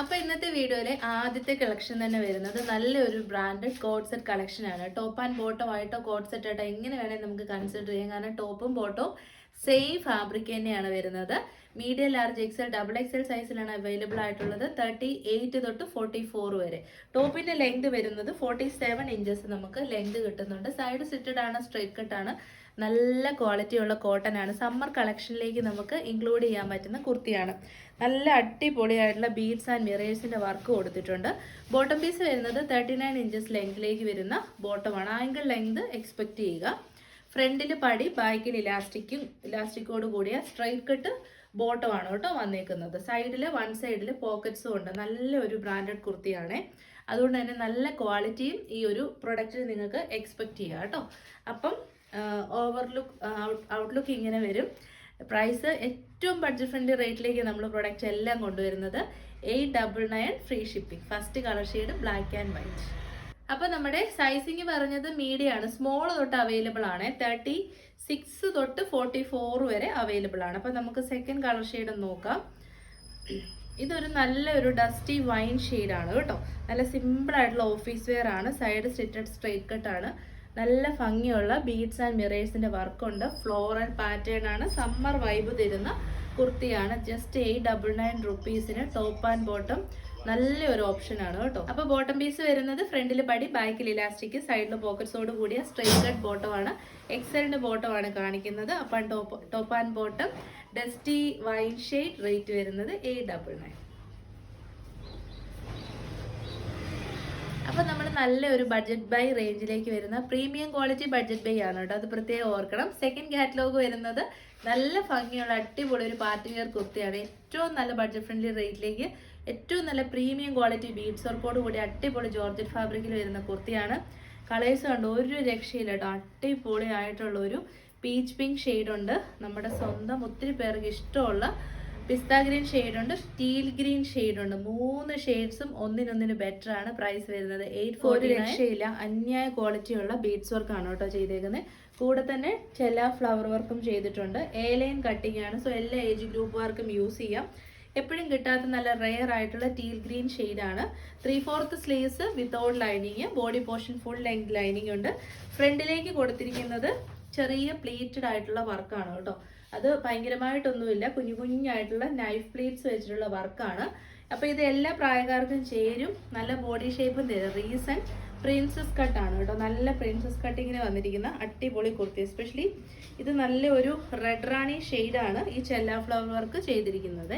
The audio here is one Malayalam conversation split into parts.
അപ്പൊ ഇന്നത്തെ വീഡിയോയിലെ ആദ്യത്തെ കളക്ഷൻ തന്നെ വരുന്നത് നല്ലൊരു ബ്രാൻഡഡ് കോഡ് സെറ്റ് കളക്ഷൻ ആണ്. ടോപ്പ് ആൻഡ് ബോട്ടം ആയിട്ടോ കോഡ് സെറ്റ് ആയിട്ടോ എങ്ങനെ വേണേൽ നമുക്ക് കൺസിഡർ ചെയ്യാം. കാരണം ടോപ്പും ബോട്ടവും സെയിം ഫാബ്രിക് തന്നെയാണ് വരുന്നത്. Medium large XL double XL സൈസിലാണ് അവൈലബിൾ ആയിട്ടുള്ളത്. തേർട്ടി എയ്റ്റ് തൊട്ട് ഫോർട്ടി ഫോർ വരെ ടോപ്പിന്റെ ലെങ്ത് വരുന്നത് ഫോർട്ടി സെവൻ ഇഞ്ചസ് നമുക്ക് ലെങ്ത് കിട്ടുന്നുണ്ട്. സൈഡ് സിറ്റഡ് ആണ് സ്ട്രൈറ്റ് കട്ടാണ് നല്ല ക്വാളിറ്റിയുള്ള കോട്ടൺ ആണ്. സമ്മർ കളക്ഷനിലേക്ക് നമുക്ക് ഇൻക്ലൂഡ് ചെയ്യാൻ പറ്റുന്ന കുർത്തിയാണ്. നല്ല അടിപൊളിയായിട്ടുള്ള ബീഡ്സ് ആൻഡ് മിറേഴ്സിന്റെ വർക്ക് കൊടുത്തിട്ടുണ്ട്. ബോട്ടം പീസ് വരുന്നത് തേർട്ടി നയൻ ഇഞ്ചസ് ലെങ്തിലേക്ക് വരുന്ന ബോട്ടമാണ് ആംഗിൾ ലെങ്ത് എക്സ്പെക്റ്റ് ചെയ്യുക. ഫ്രണ്ടിൽ പടി ബാക്കിൽ ഇലാസ്റ്റിക്കും ഇലാസ്റ്റിക്കോട് കൂടിയ സ്ട്രൈറ്റ് കട്ട് ബോട്ടമാണ് കേട്ടോ വന്നേക്കുന്നത്. സൈഡിൽ വൺ സൈഡിൽ പോക്കറ്റ്സും ഉണ്ട്. നല്ല ഒരു ബ്രാൻഡഡ് കുർത്തിയാണ്. അതുകൊണ്ട് തന്നെ നല്ല ക്വാളിറ്റിയും ഈ ഒരു പ്രൊഡക്റ്റിൽ നിങ്ങൾക്ക് എക്സ്പെക്റ്റ് ചെയ്യാം കേട്ടോ. അപ്പം ഓവർലുക്ക് ഔട്ട്ലുക്ക് ഇങ്ങനെ വരും. പ്രൈസ് ഏറ്റവും ബഡ്ജറ്റ് ഫ്രണ്ട്ലി റേറ്റിലേക്ക് നമ്മൾ പ്രൊഡക്റ്റ് എല്ലാം കൊണ്ടുവരുന്നത് eight double nine free shipping first colour shade black and white അപ്പോൾ നമ്മുടെ സൈസിങ് പറഞ്ഞത് മീഡിയം ആണ്. സ്മോൾ തൊട്ട് അവൈലബിൾ ആണ്. തേർട്ടി സിക്സ് തൊട്ട് ഫോർട്ടി ഫോർ വരെ അവൈലബിൾ ആണ്. അപ്പോൾ നമുക്ക് സെക്കൻഡ് കളർ ഷെയ്ഡ് നോക്കാം. ഇതൊരു നല്ല ഒരു ഡസ്റ്റി വൈൻ ആണ് കേട്ടോ. നല്ല സിമ്പിൾ ആയിട്ടുള്ള ഓഫീസ് വെയർ ആണ്. സൈഡ് സ്റ്റിറ്റഡ് സ്ട്രേറ്റ് കട്ട് ആണ്. നല്ല ഭംഗിയുള്ള ബീഡ്സ് ആൻഡ് മിറേഴ്സിന്റെ വർക്കുണ്ട്. ഫ്ലോറൽ പാറ്റേൺ ആണ്. സമ്മർ വൈബ് തരുന്ന കുർത്തിയാണ്. ജസ്റ്റ് എയ്റ്റ് ഡബിൾ നയൻ റുപ്പീസിന് ടോപ്പ് ആൻഡ് ബോട്ടം നല്ലൊരു ഓപ്ഷൻ ആണ് കേട്ടോ. അപ്പൊ ബോട്ടം പീസ് വരുന്നത് ഫ്രണ്ടിൽ പടി ബാക്കിൽ ഇലാസ്റ്റിക് സൈഡിൽ പോക്കറ്റ്സോട് കൂടിയ സ്ട്രെയിറ്റ് കട്ട് ബോട്ടം ആണ്. എക്സലിന്റെ ബോട്ടം ആണ് കാണിക്കുന്നത്. അപ്പം top top and bottom dusty wine shade rate വരുന്നത് എയ്റ്റ് ഡബിൾ നയൻ അപ്പോൾ നമ്മൾ നല്ല ഒരു ബഡ്ജറ്റ് ബൈ റേഞ്ചിലേക്ക് വരുന്ന പ്രീമിയം ക്വാളിറ്റി ബഡ്ജറ്റ് ബൈ ആണ് കേട്ടോ. അത് പ്രത്യേകം ഓർക്കണം. സെക്കൻഡ് കാറ്റലോഗ് വരുന്നത് നല്ല ഭംഗിയുള്ള അടിപൊളി ഒരു പാർട്ടി വെയർ കുർത്തിയാണ്. ഏറ്റവും നല്ല ബഡ്ജറ്റ് ഫ്രണ്ട്ലി റേറ്റിലേക്ക് ഏറ്റവും നല്ല പ്രീമിയം ക്വാളിറ്റി ബീഡ്സ് വർക്കോട് കൂടി അടിപൊളി ജോർജറ്റ് ഫാബ്രിക്കിൽ വരുന്ന കുർത്തിയാണ്. കളേഴ്സ് കണ്ട്? ഒരു രക്ഷയില്ല കേട്ടോ. അടിപൊളി ആയിട്ടുള്ള ഒരു പീച്ച് പിങ്ക് ഷെയ്ഡുണ്ട് നമ്മുടെ സ്വന്തം ഒത്തിരി പേർക്ക് ഇഷ്ടമുള്ള പിസ്ത ഗ്രീൻ ഷെയ്ഡ് ഉണ്ട് സ്റ്റീൽ ഗ്രീൻ ഷെയ്ഡ് ഉണ്ട്. മൂന്ന് ഷെയ്ഡ്സും ഒന്നിനൊന്നിന് ബെറ്റർ ആണ് പ്രൈസ് വരുന്നത്. എയ്റ്റ് ഫോർട്ടി രക്ഷയില്ല. അന്യായ ക്വാളിറ്റി ഉള്ള ബീഡ്സ് വർക്കാണ് കേട്ടോ ചെയ്തേക്കുന്നത്. കൂടെ തന്നെ ചില ഫ്ലവർ വർക്കും ചെയ്തിട്ടുണ്ട്. എ ലൈൻ കട്ടിംഗ് ആണ്. സോ എല്ലാ ഏജ് ഗ്രൂപ്പ് വർക്കും യൂസ് ചെയ്യാം. എപ്പോഴും കിട്ടാത്ത നല്ല റെയർ ആയിട്ടുള്ള ടീൽ ഗ്രീൻ ആണ്. Three fourth sleeves without lining body portion full length lining ഉണ്ട് ഫ്രണ്ടിലേക്ക് കൊടുത്തിരിക്കുന്നത് ചെറിയ പ്ലീറ്റഡ് ആയിട്ടുള്ള വർക്കാണ് കേട്ടോ. അത് ഭയങ്കരമായിട്ടൊന്നുമില്ല. കുഞ്ഞു കുഞ്ഞായിട്ടുള്ള നൈഫ് പ്ലേറ്റ്സ് വെച്ചിട്ടുള്ള വർക്കാണ്. അപ്പോൾ ഇത് എല്ലാ പ്രായക്കാർക്കും ചേരും. നല്ല ബോഡി ഷേപ്പും തരും. റീസൺ പ്രിൻസസ് കട്ടാണ് കേട്ടോ. നല്ല പ്രിൻസസ് കട്ടിങ്ങിന് വന്നിരിക്കുന്ന അടിപൊളി കുർത്തി. എസ്പെഷ്യലി ഇത് നല്ല ഒരു റെഡ് റാണി ഷെയ്ഡാണ് ഈ ചെല്ലാ ഫ്ലവർ വർക്ക് ചെയ്തിരിക്കുന്നത്.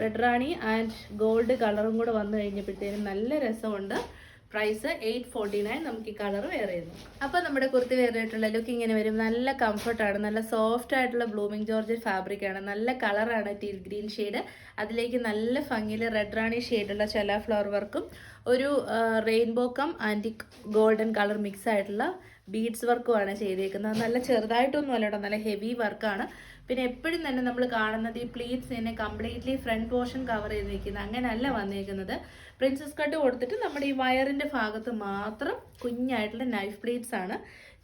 റെഡ് റാണി ആൻഡ് ഗോൾഡ് കളറും കൂടെ വന്നു കഴിഞ്ഞപ്പോഴത്തേനും നല്ല രസമുണ്ട്. പ്രൈസ് എയ്റ്റ് ഫോർട്ടി നയൻ നമുക്ക് ഈ കളർ വേറെ ചെയ്യുന്നു അപ്പോൾ നമ്മുടെ കുർത്തി വേറെ ആയിട്ടുള്ള ലുക്ക് ഇങ്ങനെ വരും. നല്ല കംഫർട്ടാണ് നല്ല സോഫ്റ്റ് ആയിട്ടുള്ള ബ്ലൂമിംഗ് ജോർജറ്റ് ഫാബ്രിക് ആണ്. നല്ല കളറാണ് ടീൽ ഗ്രീൻ ഷെയ്ഡ് അതിലേക്ക് നല്ല ഭംഗിയിൽ റെഡ് റാണി ഷെയ്ഡുള്ള ചെല ഫ്ലവർ വർക്കും ഒരു rainbow cum antique golden colour mix ആയിട്ടുള്ള ബീഡ്സ് വർക്കുമാണ് ചെയ്തേക്കുന്നത്. നല്ല ചെറുതായിട്ടൊന്നും അല്ല കേട്ടോ. നല്ല ഹെവി വർക്കാണ് പിന്നെ എപ്പോഴും തന്നെ നമ്മൾ കാണുന്നത് ഈ പ്ലീറ്റ്സ് തന്നെ കംപ്ലീറ്റ്ലി ഫ്രണ്ട് പോർഷൻ കവർ ചെയ്ത് നിൽക്കുന്നത് അങ്ങനെയല്ല വന്നിരിക്കുന്നത് പ്രിൻസസ് കട്ട് കൊടുത്തിട്ട് നമ്മുടെ ഈ വയറിന്റെ ഭാഗത്ത് മാത്രം കുഞ്ഞായിട്ടുള്ള നൈഫ് പ്ലീറ്റ്സ് ആണ്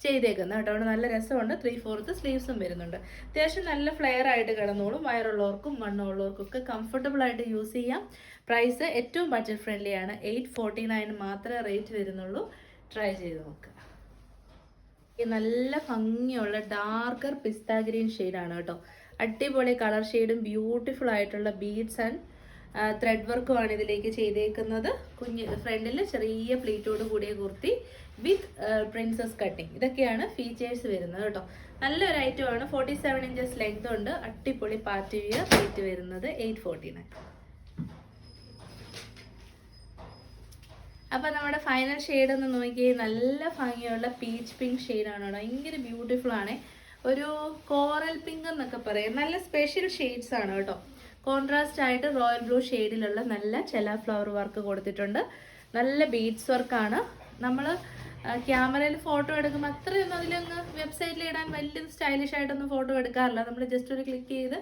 ചെയ്തേക്കുന്നത് കേട്ടോ. അവിടെ നല്ല രസമുണ്ട്. ത്രീ ഫോർത്ത് സ്ലീവ്സും വരുന്നുണ്ട്. അത്യാവശ്യം നല്ല ഫ്ലെയർ ആയിട്ട് കിടന്നോളും. വയറുള്ളവർക്കും മണ്ണുള്ളവർക്കും ഒക്കെ കംഫർട്ടബിൾ ആയിട്ട് യൂസ് ചെയ്യാം. പ്രൈസ് ഏറ്റവും ബഡ്ജറ്റ് ഫ്രണ്ട്ലി ആണ്. എയ്റ്റ് ഫോർട്ടി നയൻ മാത്രമേ റേറ്റ് വരുന്നുള്ളൂ. ട്രൈ ചെയ്ത് നോക്കുക നല്ല ഭംഗിയുള്ള ഡാർക്കർ പിസ്ത ഗ്രീൻ ഷെയ്ഡാണ് കേട്ടോ. അടിപൊളി കളർ ഷെയ്ഡും ബ്യൂട്ടിഫുൾ ആയിട്ടുള്ള ബീഡ്സ് ആൻഡ് ത്രെഡ് വർക്കുമാണ് ഇതിലേക്ക് ചെയ്തേക്കുന്നത്. കുഞ്ഞ് ഫ്രണ്ടിൽ ചെറിയ പ്ലേറ്റോട് കൂടിയ കുർത്തി വിത്ത് പ്രിൻസസ് കട്ടിങ് ഇതൊക്കെയാണ് ഫീച്ചേഴ്സ് വരുന്നത് കേട്ടോ. നല്ലൊരു ഐറ്റമാണ് ഫോർട്ടി സെവൻ ഇഞ്ചസ് ലെങ്ത് ഉണ്ട്. അടിപൊളി പാർട്ടി വിയർ റേറ്റ് വരുന്നത് എയ്റ്റ് ഫോർട്ടി നയൻ അപ്പൊ നമ്മുടെ ഫൈനൽ ഷെയ്ഡ് ഒന്ന് നോക്കിയേ നല്ല ഭംഗിയുള്ള പീച്ച് പിങ്ക് ഷെയ്ഡാണ് കേട്ടോ. ഭയങ്കര ബ്യൂട്ടിഫുൾ ആണ്. ഒരു കോറൽ പിങ്ക് എന്നൊക്കെ പറയാം. നല്ല സ്പെഷ്യൽ ഷെയ്ഡ്സ് ആണ് കേട്ടോ. കോൺട്രാസ്റ്റ് ആയിട്ട് റോയൽ ബ്ലൂ ഷെയ്ഡിലുള്ള നല്ല ചില ഫ്ലവർ വർക്ക് കൊടുത്തിട്ടുണ്ട്. നല്ല ബീഡ്സ് വർക്കാണ് നമ്മൾ ക്യാമറയിൽ ഫോട്ടോ എടുക്കുമ്പോൾ അത്രയൊന്നും അതിലങ്ങ് വെബ്സൈറ്റിൽ ഇടാൻ വലിയ സ്റ്റൈലിഷ് ആയിട്ടൊന്നും ഫോട്ടോ എടുക്കാറില്ല. നമ്മൾ ജസ്റ്റ് ഒരു ക്ലിക്ക് ചെയ്ത്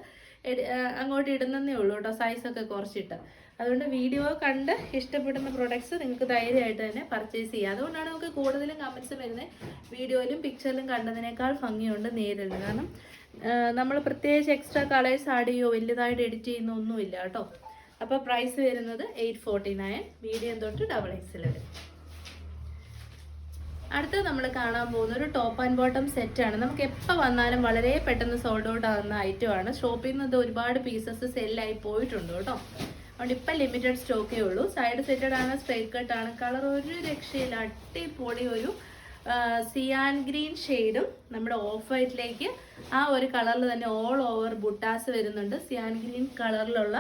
അങ്ങോട്ട് ഇടുന്നതേ ഉള്ളൂ കേട്ടോ സൈസൊക്കെ കുറച്ചിട്ട്. അതുകൊണ്ട് വീഡിയോ കണ്ട് ഇഷ്ടപ്പെടുന്ന പ്രൊഡക്ട്സ് നിങ്ങൾക്ക് ധൈര്യമായിട്ട് തന്നെ പർച്ചേസ് ചെയ്യാം. അതുകൊണ്ടാണ് നമുക്ക് കൂടുതലും കമൻസ് വരുന്നത് വീഡിയോയിലും പിക്ചറിലും കണ്ടതിനേക്കാൾ ഭംഗിയുണ്ട് നേരിൽ. കാരണം നമ്മൾ പ്രത്യേകിച്ച് എക്സ്ട്രാ കളേഴ്സ് ആഡ് ചെയ്യുമോ വലുതായിട്ട് എഡിറ്റ് ചെയ്യുന്ന ഒന്നുമില്ല കേട്ടോ. അപ്പോൾ പ്രൈസ് വരുന്നത് എയ്റ്റ് ഫോർട്ടി നയൻ മീഡിയം തൊട്ട് ഡബിൾ എക്സിൽ വരും. അടുത്ത നമ്മൾ കാണാൻ പോകുന്ന ഒരു ടോപ്പ് ആൻഡ് ബോട്ടം സെറ്റാണ് നമുക്ക് എപ്പോൾ വന്നാലും വളരെ പെട്ടെന്ന് സോൾഡ് ഔട്ട് ആകുന്ന ഐറ്റമാണ് ഷോപ്പിൽ നിന്ന് ഒരുപാട് പീസസ് സെല്ലായി പോയിട്ടുണ്ട് കേട്ടോ. അതുകൊണ്ട് ഇപ്പം ലിമിറ്റഡ് സ്റ്റോക്കേ ഉള്ളൂ. സൈഡ് സെറ്റഡ് ആണ് സ്ട്രൈറ്റ് ആണ്. കളർ ഒരു രക്ഷയില്ല. അടിപൊളി ഒരു സിയാൻ ഗ്രീൻ ഷെയ്ഡും നമ്മുടെ ഓഫ് വൈറ്റിലേക്ക് ആ ഒരു കളറിൽ തന്നെ ഓൾ ഓവർ ബുട്ടാസ് വരുന്നുണ്ട്. സിയാൻ ഗ്രീൻ കളറിലുള്ള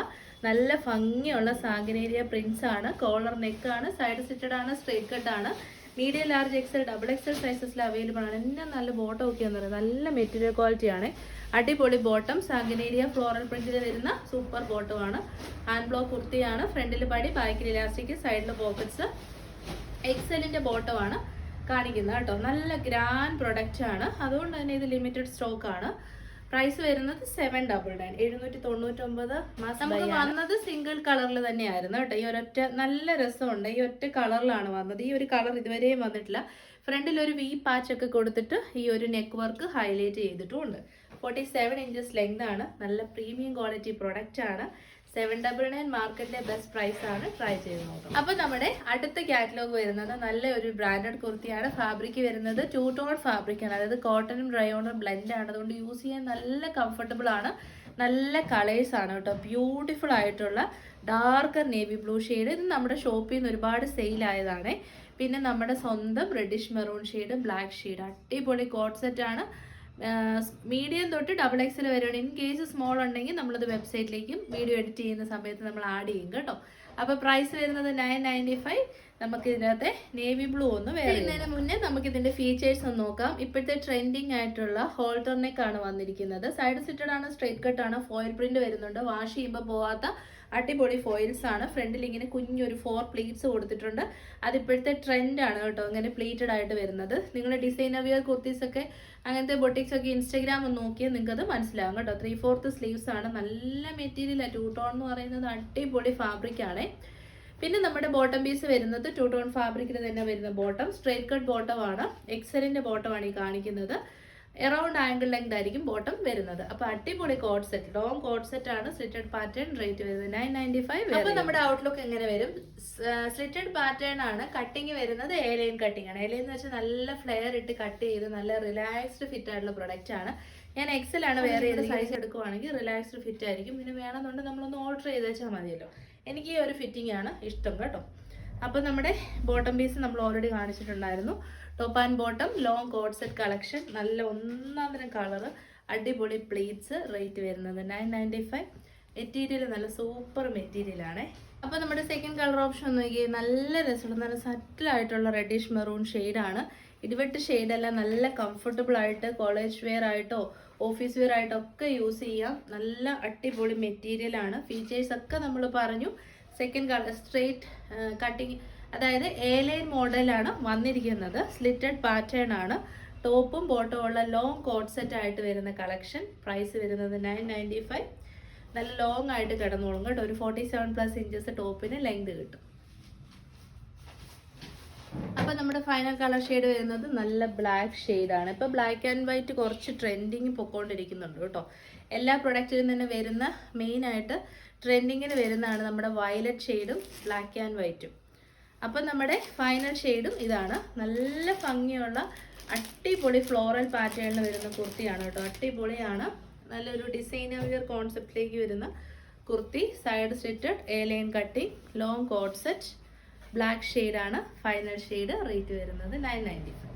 നല്ല ഭംഗിയുള്ള സാഗനേരിയ പ്രിൻസ് ആണ്. കോളർ നെക്ക് ആണ്. സൈഡ് സെറ്റഡ് ആണ് സ്ട്രൈറ്റ് കട്ട് ആണ്. Medium large XL double XL സൈസസിൽ available ആണ്. എന്നെ നല്ല ബോട്ടം ഒക്കെ എന്ന് പറയുന്നത്. നല്ല മെറ്റീരിയൽ ക്വാളിറ്റി ആണ്. അടിപൊളി ബോട്ടം സാഗനേരിയ ഫ്ലോറൽ പ്രിന്റിൽ വരുന്ന സൂപ്പർ ബോട്ടം ആണ്. ഹാൻഡ് ബ്ലോക്ക് കുർത്തിയാണ്. ഫ്രണ്ടിൽ പടി ബാക്കിൽ ഇലാസ്റ്റിക് സൈഡിൽ പോക്കറ്റ്സ് എക്സലിന്റെ ബോട്ടം ആണ് കാണിക്കുന്നത് കേട്ടോ. നല്ല ഗ്രാൻഡ് പ്രൊഡക്റ്റ് ആണ്. അതുകൊണ്ട് തന്നെ ഇത് ലിമിറ്റഡ് സ്റ്റോക്ക് ആണ്. പ്രൈസ് വരുന്നത് സെവൻ ഡബിൾ നയൻ എഴുന്നൂറ്റി തൊണ്ണൂറ്റൊമ്പത് നമുക്ക് വന്നത് സിംഗിൾ കളറിൽ തന്നെയായിരുന്നു കേട്ടോ. ഈ ഒരൊറ്റ നല്ല രസമുണ്ട്. ഈ ഒറ്റ കളറിലാണ് വന്നത്. ഈ ഒരു കളർ ഇതുവരെയും വന്നിട്ടില്ല. ഫ്രണ്ടിൽ ഒരു വി പാച്ച് ഒക്കെ കൊടുത്തിട്ട് ഈ ഒരു നെക്ക് വർക്ക് ഹൈലൈറ്റ് ചെയ്തിട്ടുമുണ്ട്. ഫോർട്ടി സെവൻ ഇഞ്ചസ് ലെങ്ത് ആണ്. നല്ല പ്രീമിയം ക്വാളിറ്റി പ്രൊഡക്റ്റ് ആണ്. സെവൻ ഡബിൾ നയൻ മാർക്കറ്റിലെ ബെസ്റ്റ് പ്രൈസ് ആണ് ട്രൈ ചെയ്ത് നോക്കുന്നത് അപ്പൊ നമ്മുടെ അടുത്ത കാറ്റലോഗ് വരുന്നത് നല്ല ഒരു ബ്രാൻഡഡ് കുർത്തിയാണ്. ഫാബ്രിക് വരുന്നത് ടൂ ടോൺ ഫാബ്രിക് ആണ്. അതായത് കോട്ടണും ഡ്രയോണും ബ്ലെൻഡ് ആണ്. അതുകൊണ്ട് യൂസ് ചെയ്യാൻ നല്ല കംഫർട്ടബിൾ ആണ്. നല്ല കളേഴ്സ് ആണ് കേട്ടോ. ബ്യൂട്ടിഫുൾ ആയിട്ടുള്ള ഡാർക്കർ നേവി ബ്ലൂ ഷെയ്ഡ് ഇത് നമ്മുടെ ഷോപ്പിൽ നിന്ന് ഒരുപാട് സെയിൽ ആയതാണ്. പിന്നെ നമ്മുടെ സ്വന്തം reddish maroon shade black shade അടിപൊളി കോട്ട് സെറ്റ് ആണ്. മീഡിയം തൊട്ട് ഡബിൾ എക്സൽ വരെയാണ് ഇൻ കേസ് സ്മോൾ ഉണ്ടെങ്കിൽ നമ്മളത് വെബ്സൈറ്റിലേക്കും വീഡിയോ എഡിറ്റ് ചെയ്യുന്ന സമയത്ത് നമ്മൾ ആഡ് ചെയ്യും കേട്ടോ. അപ്പോൾ പ്രൈസ് വരുന്നത് നയൻ നയന്റി ഫൈവ് നമുക്ക് ഇതിനകത്തെ നേവി ബ്ലൂ ഒന്ന് വരുന്നതിന് മുന്നേ നമുക്ക് ഇതിന്റെ ഫീച്ചേഴ്സ് ഒന്ന് നോക്കാം. ഇപ്പോഴത്തെ ട്രെൻഡിങ് ആയിട്ടുള്ള ഹോൾട്ടർ നെക്കാണ് ആണ് വന്നിരിക്കുന്നത്. സൈഡ് സിറ്റഡ് ആണ് സ്ട്രൈറ്റ് കട്ട് ആണ് ഫോയിൽ പ്രിന്റ് വരുന്നുണ്ട്. വാഷ് ചെയ്യുമ്പോൾ പോവാത്ത അടിപൊളി ഫോയിൽസ് ആണ്. ഫ്രണ്ടിൽ ഇങ്ങനെ കുഞ്ഞൊരു ഫോർ പ്ലേറ്റ്സ് കൊടുത്തിട്ടുണ്ട്. അതിപ്പോഴത്തെ ട്രെൻഡ് ആണ് കേട്ടോ ഇങ്ങനെ പ്ലേറ്റഡ് ആയിട്ട് വരുന്നത്. നിങ്ങൾ ഡിസൈനർ വിയർ കുർത്തീസ് ഒക്കെ അങ്ങനത്തെ ബൊട്ടിക്സ് ഒക്കെ ഇൻസ്റ്റാഗ്രാം ഒന്ന് നോക്കിയാൽ നിങ്ങൾക്കത് മനസ്സിലാവും കേട്ടോ. ത്രീ ഫോർത്ത് സ്ലീവ്സ് ആണ്. നല്ല മെറ്റീരിയലാണ് ടൂ ടോൺ എന്ന് പറയുന്നത് അടിപൊളി ഫാബ്രിക് ആണ്. പിന്നെ നമ്മുടെ ബോട്ടം പീസ് വരുന്നത് ടൂ ടോൺ ഫാബ്രിക്കിന് തന്നെ വരുന്ന ബോട്ടം സ്ട്രേറ്റ് കട്ട് ബോട്ടം ആണ്. എക്സലിന്റെ ബോട്ടം ആണ് ഈ കാണിക്കുന്നത്. എറൗണ്ട് ആംഗിൾ ലെങ്ത് ആയിരിക്കും ബോട്ടം വരുന്നത്. അപ്പൊ അടിപൊളി cord set long cord set ആണ് സ്ലിറ്റഡ് പാറ്റേൺ റേറ്റ് വരുന്നത്. നയൻ നയന്റി ഫൈവ് അപ്പൊ നമ്മുടെ ഔട്ട്ലുക്ക് എങ്ങനെ വരും? സ്ലിറ്റഡ് പാറ്റേൺ ആണ് കട്ടിങ് വരുന്നത് ഏലയൻ കട്ടിങ് ആണ്. എ എന്ന് വെച്ചാൽ നല്ല ഫ്ലെയർ ഇട്ട് കട്ട് ചെയ്ത് നല്ല റിലാക്സ്ഡ് ഫിറ്റ് ആയിട്ടുള്ള പ്രൊഡക്റ്റ് ആണ്. ഞാൻ എക്സലാണ് ആണ് വേറെ ഏത് സൈസ് എടുക്കുവാണെങ്കിൽ റിലാക്സ്ഡ് ഫിറ്റ് ആയിരിക്കും. പിന്നെ വേണമെന്നുണ്ടെങ്കിൽ നമ്മളൊന്ന് ഓർഡർ ചെയ്ത് വെച്ചാൽ മതിയല്ലോ. എനിക്ക് ഈ ഒരു ഫിറ്റിംഗ് ആണ് ഇഷ്ടം കേട്ടോ. അപ്പോൾ നമ്മുടെ ബോട്ടം പീസ് നമ്മൾ ഓൾറെഡി കാണിച്ചിട്ടുണ്ടായിരുന്നു. Top and bottom long cord set collection നല്ല ഒന്നാം തരം കളറ് അടിപൊളി പ്ലേറ്റ്സ് റേറ്റ് വരുന്നത് നയൻ നയന്റി ഫൈവ് മെറ്റീരിയൽ നല്ല സൂപ്പർ മെറ്റീരിയൽ മെറ്റീരിയലാണേ അപ്പോൾ നമ്മുടെ സെക്കൻഡ് കളർ ഓപ്ഷൻ നോക്കിയാൽ നല്ല രസമുള്ള നല്ല സറ്റിലായിട്ടുള്ള റെഡിഷ് മെറൂൺ ആണ്. ഇടിവെട്ട് ഷെയ്ഡല്ല നല്ല കംഫർട്ടബിൾ ആയിട്ട് കോളേജ് വെയർ ആയിട്ടോ ഓഫീസ് വെയർ ആയിട്ടോ ഒക്കെ യൂസ് ചെയ്യാം. നല്ല അടിപൊളി മെറ്റീരിയൽ ആണ്. ഫീച്ചേഴ്സ് ഒക്കെ നമ്മൾ പറഞ്ഞു. സെക്കൻഡ് കളർ സ്ട്രെയിറ്റ് കട്ടിങ് അതായത് എ ലൈൻ മോഡലാണ് വന്നിരിക്കുന്നത്. സ്ലിറ്റഡ് പാറ്റേൺ ആണ്. ടോപ്പും ബോട്ടവും ഉള്ള ലോങ് കോട്ട് സെറ്റ് ആയിട്ട് വരുന്ന കളക്ഷൻ പ്രൈസ് വരുന്നത് നയൻ നയന്റി ഫൈവ് നല്ല ലോങ് ആയിട്ട് കിടന്നോളും കേട്ടോ. ഒരു ഫോർട്ടി സെവൻ പ്ലസ് ഇഞ്ചസ് ടോപ്പിന് ലെങ്ത് കിട്ടും. അപ്പോൾ നമ്മുടെ ഫൈനൽ കളർ ഷെയ്ഡ് വരുന്നത് നല്ല ബ്ലാക്ക് ആണ്. ഇപ്പം ബ്ലാക്ക് ആൻഡ് വൈറ്റ് കുറച്ച് ട്രെൻഡിങ് പൊക്കോണ്ടിരിക്കുന്നുണ്ട് കേട്ടോ. എല്ലാ പ്രൊഡക്റ്റിലും തന്നെ വരുന്ന മെയിനായിട്ട് ട്രെൻഡിങ്ങിന് വരുന്നതാണ് നമ്മുടെ വയലറ്റ് ഷെയ്ഡും ബ്ലാക്ക് ആൻഡ് വൈറ്റും അപ്പം നമ്മുടെ ഫൈനൽ ഷെയ്ഡും ഇതാണ്. നല്ല ഭംഗിയുള്ള അട്ടിപൊളി ഫ്ലോറൽ പാറ്റേണിൽ വരുന്ന കുർത്തിയാണ് കേട്ടോ. അട്ടിപൊളിയാണ് നല്ലൊരു ഡിസൈനർ വിയർ കോൺസെപ്റ്റിലേക്ക് വരുന്ന kurti. Side stitched A line cutting long coat set black ഷെയ്ഡാണ് ഫൈനൽ ഷെയ്ഡ് റേറ്റ് വരുന്നത് നയൻ നയന്റി ഫൈവ്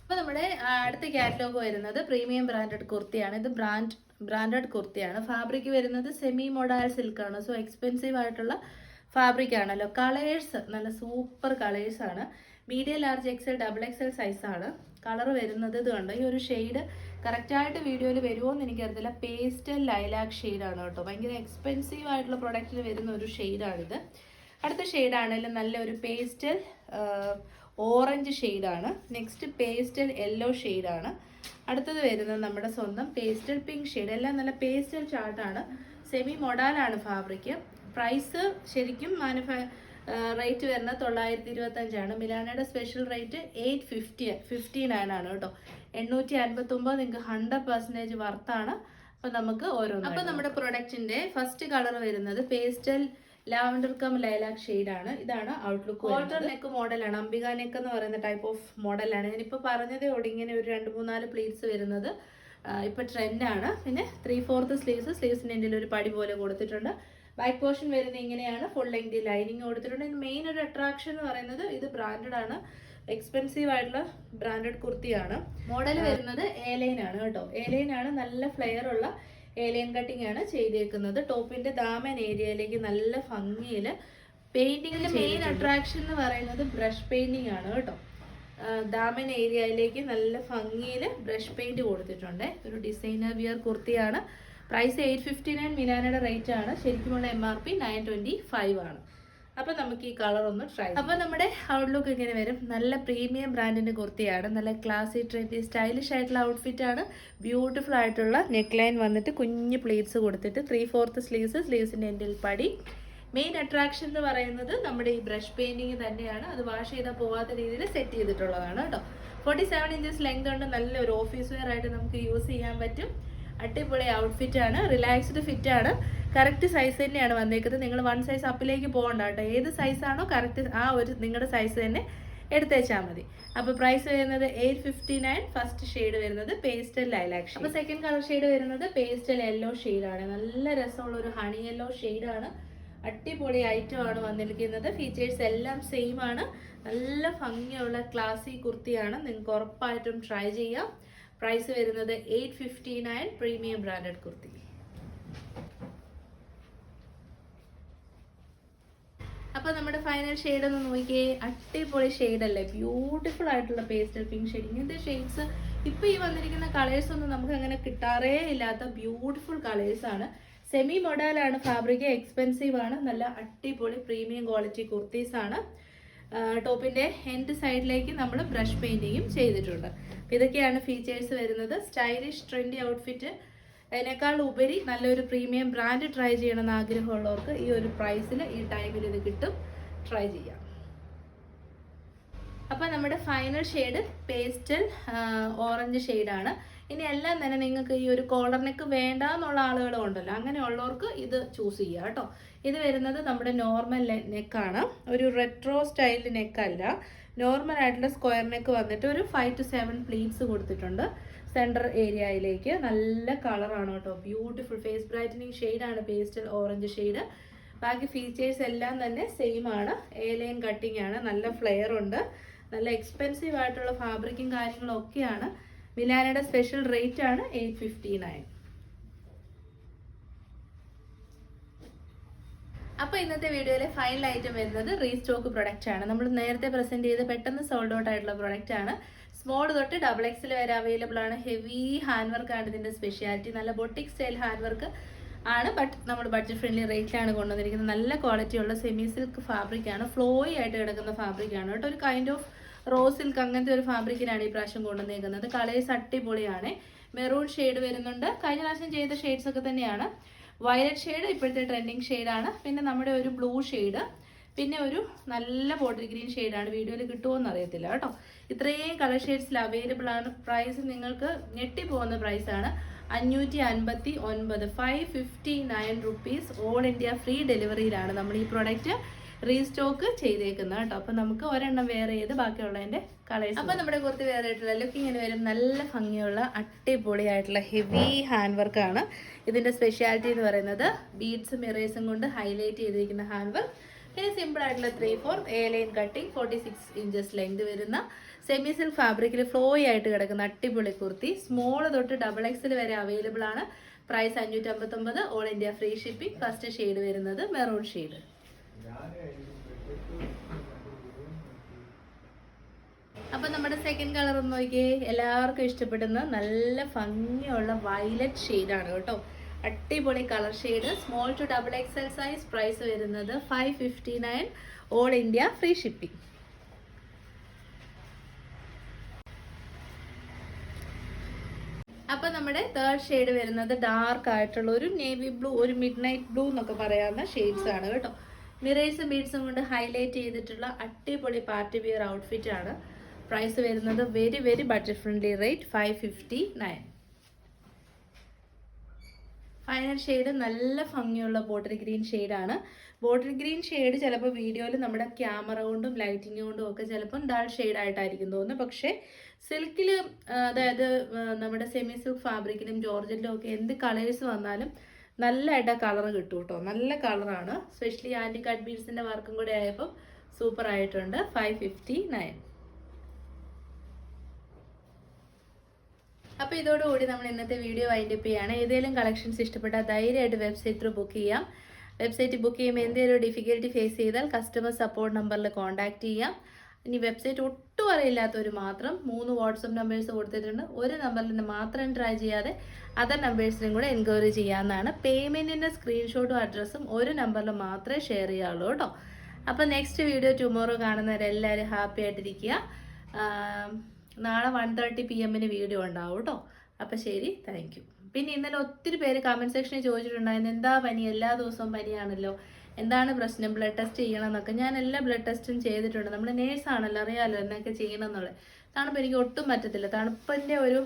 അപ്പോൾ നമ്മുടെ അടുത്ത കാറ്റലോഗ് വരുന്നത് പ്രീമിയം ബ്രാൻഡഡ് കുർത്തിയാണ്. ഇത് ബ്രാൻഡ് ബ്രാൻഡഡ് കുർത്തിയാണ്. ഫാബ്രിക് വരുന്നത് സെമി മൊഡാൽ സിൽക്കാണ് സോ എക്സ്പെൻസീവ് ആയിട്ടുള്ള ഫാബ്രിക് ആണല്ലോ. കളേഴ്സ് നല്ല സൂപ്പർ കളേഴ്സ് ആണ്. Medium large XL double XL സൈസാണ് കളർ വരുന്നത് ഇത് കണ്ടോ? ഈ ഒരു ഷെയ്ഡ് കറക്റ്റായിട്ട് വീഡിയോയിൽ വരുമോ എന്ന് എനിക്കറിയത്തില്ല പേസ്റ്റൽ ലൈലാക്ക് ഷെയ്ഡാണ് കേട്ടോ. ഭയങ്കര എക്സ്പെൻസീവ് ആയിട്ടുള്ള പ്രൊഡക്റ്റിൽ വരുന്ന ഒരു ഷെയ്ഡാണിത് അടുത്ത ഷെയ്ഡാണെങ്കിലും നല്ല ഒരു പേസ്റ്റൽ ഓറഞ്ച് ഷെയ്ഡാണ് നെക്സ്റ്റ് പേസ്റ്റൽ യെല്ലോ ഷെയ്ഡാണ് അടുത്തത് വരുന്നത് നമ്മുടെ സ്വന്തം പേസ്റ്റൽ പിങ്ക് ഷെയ്ഡ് എല്ലാം നല്ല പേസ്റ്റൽ ചാർട്ടാണ് സെമി മൊഡാലാണ് ഫാബ്രിക് പ്രൈസ് ശരിക്കും മാനുഫാ റേറ്റ് വരുന്നത് തൊള്ളായിരത്തി ഇരുപത്തഞ്ചാണ് മിലാനയുടെ special rate eight fifty fifty nine ആണ് കേട്ടോ. എണ്ണൂറ്റി അൻപത്തൊമ്പത് നിങ്ങൾക്ക് ഹൺഡ്രഡ് പെർസെന്റേജ് വർത്താണ് അപ്പോൾ നമുക്ക് ഓരോന്ന് അപ്പോൾ നമ്മുടെ പ്രൊഡക്റ്റിന്റെ ഫസ്റ്റ് കളർ വരുന്നത് പേസ്റ്റൽ ലാവൻഡർ കം ലൈലാക് ആണ്. ഇതാണ് ഔട്ട്ലുക്ക് വാട്ടർ നെക്ക് മോഡലാണ് അംബിക നെക്ക് എന്ന് പറയുന്ന ടൈപ്പ് ഓഫ് മോഡലാണ് ഞാനിപ്പോൾ പറഞ്ഞതേ ഉള്ളൂ ഇങ്ങനെ ഒരു രണ്ട് മൂന്നാൽ പ്ലീറ്റ്സ് വരുന്നത്. ഇപ്പം ട്രെൻഡാണ് പിന്നെ ത്രീ ഫോർത്ത് സ്ലീവ്സ് സ്ലീവ്സിന്റെ എന്റെ ഒരു പടി പോലെ കൊടുത്തിട്ടുണ്ട്. ബാക്ക് പോർഷൻ വരുന്നത് ഇങ്ങനെയാണ്. ഫുൾ ലെങ്തി ലൈനിങ് കൊടുത്തിട്ടുണ്ട്. മെയിൻ ഒരു അട്രാക്ഷൻ എന്ന് പറയുന്നത് ഇത് ബ്രാൻഡഡ് ആണ്. എക്സ്പെൻസീവ് ആയിട്ടുള്ള ബ്രാൻഡഡ് കുർത്തിയാണ്. മോഡൽ വരുന്നത് ഏലൈൻ ആണ് കേട്ടോ. ഏലൈൻ ആണ് നല്ല ഫ്ലെയർ ഉള്ള ഏലിയൻ കട്ടിംഗ് ആണ് ചെയ്തേക്കുന്നത്. ടോപ്പിന്റെ ദാമൻ ഏരിയയിലേക്ക് നല്ല ഭംഗിയിൽ പെയിന്റിങ്ങിന്റെ മെയിൻ അട്രാക്ഷൻ എന്ന് പറയുന്നത് ബ്രഷ് പെയിന്റിംഗ് ആണ് കേട്ടോ. ദാമൻ ഏരിയയിലേക്ക് നല്ല ഭംഗിയിൽ ബ്രഷ് പെയിന്റ് കൊടുത്തിട്ടുണ്ട്. ഒരു ഡിസൈനർ വിയർ കുർത്തിയാണ്. പ്രൈസ് എയ്റ്റ് ഫിഫ്റ്റി നയൻ മിനാനയുടെ റേറ്റ് ആണ്. ശരിക്കുമുള്ള M R P nine twenty five ആണ്. അപ്പൊ നമുക്ക് ഈ കളർ ഒന്ന് ട്രൈ അപ്പൊ നമ്മുടെ ഔട്ട്ലുക്ക് ഇങ്ങനെ വരും? നല്ല പ്രീമിയം ബ്രാൻഡിന്റെ കുർത്തിയാണ്. നല്ല ക്ലാസി ട്രെൻഡി സ്റ്റൈലിഷ് ആയിട്ടുള്ള ഔട്ട്ഫിറ്റ് ആണ്. ബ്യൂട്ടിഫുൾ ആയിട്ടുള്ള നെക്ക് ലൈൻ വന്നിട്ട് കുഞ്ഞു പ്ലീറ്റ്സ് കൊടുത്തിട്ട് ത്രീ ഫോർത്ത് സ്ലീവ്സ് സ്ലീവ്സിന്റെ എൻഡിൽ പടി. മെയിൻ അട്രാക്ഷൻ എന്ന് പറയുന്നത് നമ്മുടെ ഈ ബ്രഷ് പെയിന്റിങ് തന്നെയാണ്. അത് വാഷ് ചെയ്താൽ പോവാത്ത രീതിയിൽ സെറ്റ് ചെയ്തിട്ടുള്ളതാണ് കേട്ടോ. ഫോർട്ടി സെവൻ ഇഞ്ചസ് ലെങ്ത് ഉണ്ട്. നല്ലൊരു ഓഫീസ് വെയർ ആയിട്ട് നമുക്ക് യൂസ് ചെയ്യാൻ പറ്റും. അടിപൊളി ഔട്ട്ഫിറ്റ് ആണ്. റിലാക്സ്ഡ് ഫിറ്റ് ആണ്. കറക്റ്റ് സൈസ് തന്നെയാണ് വന്നേക്കുന്നത്. നിങ്ങൾ വൺ സൈസ് അപ്പിലേക്ക് പോകണ്ട കേട്ടോ. ഏത് സൈസാണോ കറക്റ്റ് ആ ഒരു നിങ്ങളുടെ സൈസ് തന്നെ എടുത്തേച്ചാൽ മതി. അപ്പോൾ പ്രൈസ് വരുന്നത് eight fifty nine first shade വരുന്നത് പേസ്റ്റൽ ലൈലാക് അപ്പോൾ സെക്കൻഡ് കളർ ഷെയ്ഡ് വരുന്നത് പേസ്റ്റൽ യെല്ലോ ആണ്. നല്ല രസമുള്ള ഒരു ഹണി യെല്ലോ ആണ്. അടിപൊളി ഐറ്റം ആണ് വന്നിരിക്കുന്നത്. ഫീച്ചേഴ്സ് എല്ലാം സെയിം ആണ്. നല്ല ഭംഗിയുള്ള ക്ലാസി കുർത്തിയാണ്. നിങ്ങൾക്ക് ഉറപ്പായിട്ടും ട്രൈ ചെയ്യാം. പ്രൈസ് വരുന്നത് eight fifty nine premium branded kurti അപ്പൊ നമ്മുടെ ഫൈനൽ ഷെയ്ഡ് ഒന്ന് നോക്കിയേ. അടിപൊളി ഷെയ്ഡ് അല്ലേ? ബ്യൂട്ടിഫുൾ ആയിട്ടുള്ള പേസ്റ്റൽ പിങ്ക് ഷെയ്ഡ് ഇങ്ങനത്തെ ഷെയ്ഡ്സ് ഇപ്പൊ ഈ വന്നിരിക്കുന്ന കളേഴ്സ് ഒന്നും നമുക്ക് അങ്ങനെ കിട്ടാറേ ഇല്ലാത്ത ബ്യൂട്ടിഫുൾ കളേഴ്സ് ആണ്. സെമി മൊഡാലാണ് ഫാബ്രിക് എക്സ്പെൻസീവ് ആണ് നല്ല അടിപൊളി പ്രീമിയം ക്വാളിറ്റി കുർത്തീസ് ആണ്. ടോപ്പിന്റെ എൻഡ് സൈഡിലേക്ക് നമ്മൾ ബ്രഷ് പെയിന്റിങ്ങും ചെയ്തിട്ടുണ്ട്. ഇതൊക്കെയാണ് ഫീച്ചേഴ്സ് വരുന്നത്. സ്റ്റൈലിഷ് ട്രെൻഡി ഔട്ട്ഫിറ്റ് അതിനേക്കാൾ ഉപരി നല്ലൊരു പ്രീമിയം ബ്രാൻഡ് ട്രൈ ചെയ്യണമെന്ന് ആഗ്രഹമുള്ളവർക്ക് ഈ ഒരു പ്രൈസിൽ ഈ ടൈമിൽ ഇത് കിട്ടും. ട്രൈ ചെയ്യാം. അപ്പോൾ നമ്മുടെ ഫൈനൽ ഷെയ്ഡ് പേസ്റ്റൽ ഓറഞ്ച് ഷെയ്ഡാണ് ഇനി എല്ലാം തന്നെ നിങ്ങൾക്ക് ഈ ഒരു കോളർ നെക്ക് വേണ്ട എന്നുള്ള ആളുകളും ഉണ്ടല്ലോ. അങ്ങനെയുള്ളവർക്ക് ഇത് ചൂസ് ചെയ്യുക കേട്ടോ. ഇത് വരുന്നത് നമ്മുടെ നോർമൽ നെക്കാണ് ഒരു റെട്രോ സ്റ്റൈൽ നെക്കല്ല നോർമൽ ആയിട്ടുള്ള സ്ക്വയർ നെക്ക് വന്നിട്ട് ഒരു ഫൈവ് ടു സെവൻ പ്ലീറ്റ്സ് കൊടുത്തിട്ടുണ്ട്. സെന്റർ ഏരിയയിലേക്ക് നല്ല കളറാണ് കേട്ടോ. ബ്യൂട്ടിഫുൾ ഫേസ് ബ്രൈറ്റനിങ് ഷെയ്ഡാണ് പേസ്റ്റൽ ഓറഞ്ച് ഷെയ്ഡ് ബാക്കി ഫീച്ചേഴ്സ് എല്ലാം തന്നെ സെയിം ആണ്. ഏലയൻ കട്ടിംഗ് ആണ്. നല്ല ഫ്ലെയർ ഉണ്ട്. നല്ല എക്സ്പെൻസീവ് ആയിട്ടുള്ള ഫാബ്രിക്കും കാര്യങ്ങളും ഒക്കെയാണ്. മിലാനയുടെ സ്പെഷ്യൽ റേറ്റ് ആണ് എയ്റ്റ് ഫിഫ്റ്റി നയൻ അപ്പോൾ ഇന്നത്തെ വീഡിയോയിലെ ഫൈനൽ ഐറ്റം വരുന്നത് റീസ്റ്റോക്ക് പ്രൊഡക്റ്റ് ആണ്. നമ്മൾ നേരത്തെ പ്രസന്റ് ചെയ്ത് പെട്ടെന്ന് സോൾഡ് ഔട്ട് ആയിട്ടുള്ള പ്രൊഡക്റ്റ് ആണ്. സ്മോൾ തൊട്ട് ഡബിൾ എക്സിൽ വരെ അവൈലബിൾ ആണ്. ഹെവി ഹാൻഡ് വർക്ക് ആണ് ഇതിന്റെ സ്പെഷ്യാലിറ്റി നല്ല ബൊട്ടിക് സ്റ്റൈൽ ഹാൻഡ് വർക്ക് ആണ് ബട്ട് നമ്മൾ ബഡ്ജറ്റ് ഫ്രണ്ട്ലി റേറ്റിലാണ് കൊണ്ടുവന്നിരിക്കുന്നത്. നല്ല ക്വാളിറ്റിയുള്ള സെമി സിൽക്ക് ഫാബ്രിക് ആണ്. ഫ്ലോയി ആയിട്ട് കിടക്കുന്ന ഫാബ്രിക് ആണ്. കേട്ടോ ഒരു കൈൻഡ് ഓഫ് റോ സിൽക്ക് അങ്ങനത്തെ ഒരു ഫാബ്രിക്കിനാണ് ഈ പ്രാവശ്യം കൊണ്ടുവന്നേക്കുന്നത്. കളേഴ്സ് അടിപൊളിയാണ്. മെറൂൺ ഷെയ്ഡ് വരുന്നുണ്ട്. കഴിഞ്ഞ പ്രാവശ്യം ചെയ്ത ഷെയ്ഡ്സ് ഒക്കെ തന്നെയാണ്. വയലറ്റ് ഷെയ്ഡ് ഇപ്പോഴത്തെ ട്രെൻഡിങ് ഷെയ്ഡാണ്. പിന്നെ നമ്മുടെ ഒരു ബ്ലൂ ഷെയ്ഡ് പിന്നെ ഒരു നല്ല ബോട്ടിൽ ഗ്രീൻ ഷെയ്ഡാണ് വീഡിയോയിൽ കിട്ടുമോ എന്ന് അറിയത്തില്ല കേട്ടോ. ഇത്രയും കളർ ഷെയ്ഡ്സിൽ അവൈലബിൾ ആണ്. പ്രൈസ് നിങ്ങൾക്ക് ഞെട്ടിപ്പോകുന്ന പ്രൈസാണ് അഞ്ഞൂറ്റി അൻപത്തി ഒൻപത് five fifty nine rupees all India free ഡെലിവറിയിലാണ് നമ്മൾ ഈ പ്രോഡക്റ്റ് റീസ്റ്റോക്ക് ചെയ്തേക്കുന്നത് കേട്ടോ. അപ്പൊ നമുക്ക് ഒരെണ്ണം വേറെ ചെയ്ത് ബാക്കിയുള്ളതിന്റെ കളേഴ്സ് അപ്പൊ നമ്മുടെ കുർത്തി വേറെ ആയിട്ടുള്ള ലുക്ക് ഇങ്ങനെ വരും. നല്ല ഭംഗിയുള്ള അട്ടിപൊളി ആയിട്ടുള്ള ഹെവി ഹാൻഡ് വർക്ക് ആണ്. ഇതിന്റെ സ്പെഷ്യാലിറ്റി എന്ന് പറയുന്നത് ബീഡ്സും മിറേഴ്സും കൊണ്ട് ഹൈലൈറ്റ് ചെയ്തിരിക്കുന്ന ഹാൻഡ് വർക്ക് പിന്നെ സിമ്പിൾ ആയിട്ടുള്ള three four A line cutting forty six inches length വരുന്ന സെമി സിൽക്ക് ഫാബ്രിക്കിൽ ഫ്ലോയി ആയിട്ട് കിടക്കുന്ന അട്ടിപൊളി കുർത്തി. സ്മോൾ തൊട്ട് ഡബിൾ എക്സിൽ വരെ അവൈലബിൾ ആണ്. Price അഞ്ഞൂറ്റമ്പത്തൊമ്പത് all India free shipping first shade വരുന്നത് മെറൂൺ ഷെയ്ഡ് അപ്പൊ നമ്മുടെ സെക്കൻഡ് കളർ ഒന്ന് നോക്കിയേ. എല്ലാവർക്കും ഇഷ്ടപ്പെടുന്ന നല്ല ഭംഗിയുള്ള വയലറ്റ് ഷെയ്ഡാണ് കേട്ടോ. അടിപൊളി colour shade small to double XL size price വരുന്നത് five fifty nine all India free shipping അപ്പൊ നമ്മുടെ തേർഡ് ഷെയ്ഡ് വരുന്നത് ഡാർക്ക് ആയിട്ടുള്ള ഒരു നേവി ബ്ലൂ ഒരു മിഡ് നൈറ്റ് ബ്ലൂ എന്നൊക്കെ പറയാവുന്ന ഷെയ്ഡ്സ് ആണ് കേട്ടോ. മിറേഴ്സും ബീഡ്സും കൊണ്ട് ഹൈലൈറ്റ് ചെയ്തിട്ടുള്ള അടിപൊളി പാർട്ടി വിയർ ഔട്ട്ഫിറ്റ് ആണ്. പ്രൈസ് വരുന്നത് very very budget friendly rate five fifty nine final shade നല്ല ഭംഗിയുള്ള ബോട്ടിൽ ഗ്രീൻ ഷെയ്ഡാണ് ബോട്ടിൽ ഗ്രീൻ ഷെയ്ഡ് ചിലപ്പോൾ വീഡിയോയിൽ നമ്മുടെ ക്യാമറ കൊണ്ടും ലൈറ്റിംഗ് കൊണ്ടും ഒക്കെ ചിലപ്പം ഡാൾ ഷെയ്ഡായിട്ടായിരിക്കും തോന്നുന്നത്. പക്ഷേ സിൽക്കിൽ അതായത് നമ്മുടെ സെമി സിൽക്ക് ഫാബ്രിക്കിലും ജോർജറ്റിലും ഒക്കെ എന്ത് കളേഴ്സ് വന്നാലും നല്ലതായിട്ട് കളർ കിട്ടും കേട്ടോ നല്ല കളറാണ് സ്പെഷ്യലി ആന്റി കട്ട് ബീഡ്സിന്റെ വർക്കും കൂടെ ആയപ്പോൾ സൂപ്പർ ആയിട്ടുണ്ട്. ഫൈവ് ഫിഫ്റ്റി നയൻ അപ്പോൾ ഇതോടുകൂടി നമ്മൾ ഇന്നത്തെ വീഡിയോ വൈൻഡ് അപ്പ് ചെയ്യാണ്. ഏതെങ്കിലും കളക്ഷൻസ് ഇഷ്ടപ്പെട്ടാൽ ധൈര്യമായിട്ട് വെബ്സൈറ്റ് ത്രൂ ബുക്ക് ചെയ്യാം. വെബ്സൈറ്റ് ബുക്ക് ചെയ്യുമ്പോൾ എന്തെങ്കിലും ഡിഫിക്കൽട്ടി ഫേസ് ചെയ്താൽ കസ്റ്റമർ സപ്പോർട്ട് നമ്പറിൽ കോൺടാക്ട് ചെയ്യാം. ഇനി വെബ്സൈറ്റ് ഒട്ടും അറിയില്ലാത്തവർ മാത്രം മൂന്ന് വാട്സപ്പ് നമ്പേഴ്സ് കൊടുത്തിട്ടുണ്ട്. ഒരു നമ്പറിൽ നിന്ന് മാത്രം ട്രൈ ചെയ്യാതെ അതർ നമ്പേഴ്സിനും കൂടെ എൻക്വയറി ചെയ്യാമെന്നാണ് പേയ്മെന്റിന്റെ സ്ക്രീൻഷോട്ടും അഡ്രസ്സും ഒരു നമ്പറിൽ മാത്രമേ ഷെയർ ചെയ്യാവുള്ളൂ കേട്ടോ. അപ്പോൾ നെക്സ്റ്റ് വീഡിയോ ടുമോറോ കാണുന്നവരെല്ലാവരും ഹാപ്പി ആയിട്ടിരിക്കുക. നാളെ വൺ തേർട്ടി പി എമ്മിന് വീഡിയോ ഉണ്ടാവും കേട്ടോ. അപ്പം ശരി താങ്ക് യു പിന്നെ ഇന്നലെ ഒത്തിരി പേര് കമന്റ് സെക്ഷനിൽ ചോദിച്ചിട്ടുണ്ടായിരുന്നു എന്താ പനി? എല്ലാ ദിവസവും പനിയാണല്ലോ. എന്താണ് പ്രശ്നം? ബ്ലഡ് ടെസ്റ്റ് ചെയ്യണം എന്നൊക്കെ ഞാൻ എല്ലാ ബ്ലഡ് ടെസ്റ്റും ചെയ്തിട്ടുണ്ട്. നമ്മൾ നേഴ്സാണല്ലോ അറിയാമല്ലോ എന്നൊക്കെ ചെയ്യണം എന്നുള്ളത് തണുപ്പ് എനിക്ക് ഒട്ടും പറ്റത്തില്ല. തണുപ്പിന്റെ ഒരു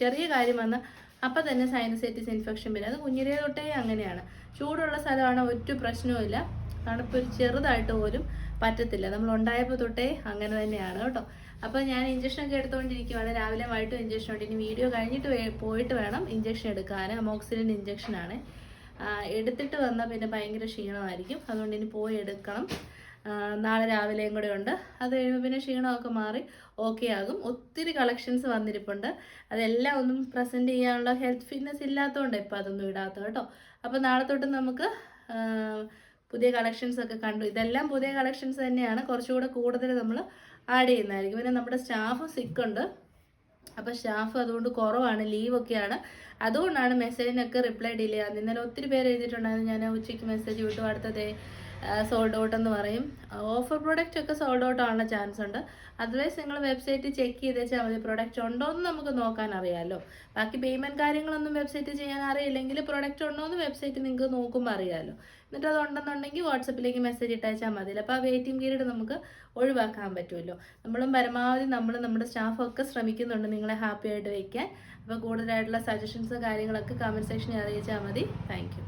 ചെറിയ കാര്യം വന്ന് അപ്പം തന്നെ സൈനസൈറ്റിസ് ഇൻഫെക്ഷൻ വരും. അത് കുഞ്ഞിലേ തൊട്ടേ അങ്ങനെയാണ്. ചൂടുള്ള സ്ഥലമാണ് ഒരു പ്രശ്നവുമില്ല തണുപ്പ് ഒരു ചെറുതായിട്ട് പോലും പറ്റത്തില്ല. നമ്മൾ ഉണ്ടായപ്പോൾ തൊട്ടേ അങ്ങനെ തന്നെയാണ് കേട്ടോ. അപ്പോൾ ഞാൻ ഇഞ്ചക്ഷൻ ഒക്കെ എടുത്തുകൊണ്ടിരിക്കുവാണ്. രാവിലെ വൈകിട്ടും ഇഞ്ചക്ഷൻ ഉണ്ട്. ഇനി വീഡിയോ കഴിഞ്ഞിട്ട് പോയിട്ട് വേണം ഇഞ്ചക്ഷൻ എടുക്കാൻ അമോക്സിലിൻ ഇഞ്ചക്ഷനാണ് എടുത്തിട്ട് വന്നാൽ പിന്നെ ഭയങ്കര ക്ഷീണമായിരിക്കും. അതുകൊണ്ട് ഇനി പോയി എടുക്കണം. നാളെ രാവിലെയും കൂടെ ഉണ്ട്. അത് കഴിയുമ്പോൾ പിന്നെ ക്ഷീണമൊക്കെ മാറി ഓക്കെ ആകും. ഒത്തിരി കളക്ഷൻസ് വന്നിരിപ്പുണ്ട്. അതെല്ലാം ഒന്നും പ്രസന്റ് ചെയ്യാനുള്ള ഹെൽത്ത് ഫിറ്റ്നസ് ഇല്ലാത്തതുകൊണ്ട് ഇപ്പോൾ അതൊന്നും ഇടാത്തത് കേട്ടോ. അപ്പോൾ നാളെ തൊട്ട് നമുക്ക് പുതിയ കളക്ഷൻസ് ഒക്കെ കണ്ടു. ഇതെല്ലാം പുതിയ കളക്ഷൻസ് തന്നെയാണ്. കുറച്ചുകൂടെ കൂടുതൽ നമ്മൾ ആഡ് ചെയ്യുന്നതായിരിക്കും. പിന്നെ നമ്മുടെ സ്റ്റാഫ് സിക്കുണ്ട് അപ്പോൾ സ്റ്റാഫ് അതുകൊണ്ട് കുറവാണ് ലീവൊക്കെയാണ് അതുകൊണ്ടാണ് മെസ്സേജിനൊക്കെ റിപ്ലൈ ഡിലേ ആകുന്നത് ഇന്നലെ ഒത്തിരി പേര് എഴുതിയിട്ടുണ്ടായിരുന്നു ഞാൻ ഉച്ചയ്ക്ക് മെസ്സേജ് വിട്ടു. അടുത്തതേ സോൾഡ് ഔട്ട് എന്ന് പറയും. ഓഫർ പ്രൊഡക്റ്റ് ഒക്കെ സോൾഡ് ഔട്ട് ആവാനുള്ള ചാൻസ് ഉണ്ട്. അതർവൈസ് നിങ്ങൾ വെബ്സൈറ്റ് ചെക്ക് ചെയ്ത് വെച്ചാൽ മതി. പ്രൊഡക്റ്റ് ഉണ്ടോ എന്ന് നമുക്ക് നോക്കാൻ അറിയാമല്ലോ ബാക്കി പേയ്മെന്റ് കാര്യങ്ങളൊന്നും വെബ്സൈറ്റ് ചെയ്യാൻ അറിയില്ലെങ്കിൽ പ്രൊഡക്റ്റ് ഉണ്ടോ എന്ന് വെബ്സൈറ്റ് നിങ്ങൾക്ക് നോക്കുമ്പോൾ അറിയാമല്ലോ എന്നിട്ട് അത് ഉണ്ടെന്നുണ്ടെങ്കിൽ വാട്സപ്പിലേക്ക് മെസ്സേജ് ഇട്ടയച്ചാൽ മതി. അപ്പോൾ ആ വെയിറ്റിംഗ് പീരീഡ് നമുക്ക് ഒഴിവാക്കാൻ പറ്റുമല്ലോ. നമ്മളും പരമാവധി നമ്മൾ നമ്മുടെ സ്റ്റാഫൊക്കെ ശ്രമിക്കുന്നുണ്ട് നിങ്ങളെ ഹാപ്പി ആയിട്ട് വയ്ക്കാൻ അപ്പോൾ കൂടുതലായിട്ടുള്ള സജഷൻസ് കാര്യങ്ങളൊക്കെ കമന്റ് സെക്ഷനിൽ അറിയിച്ചാൽ മതി. താങ്ക്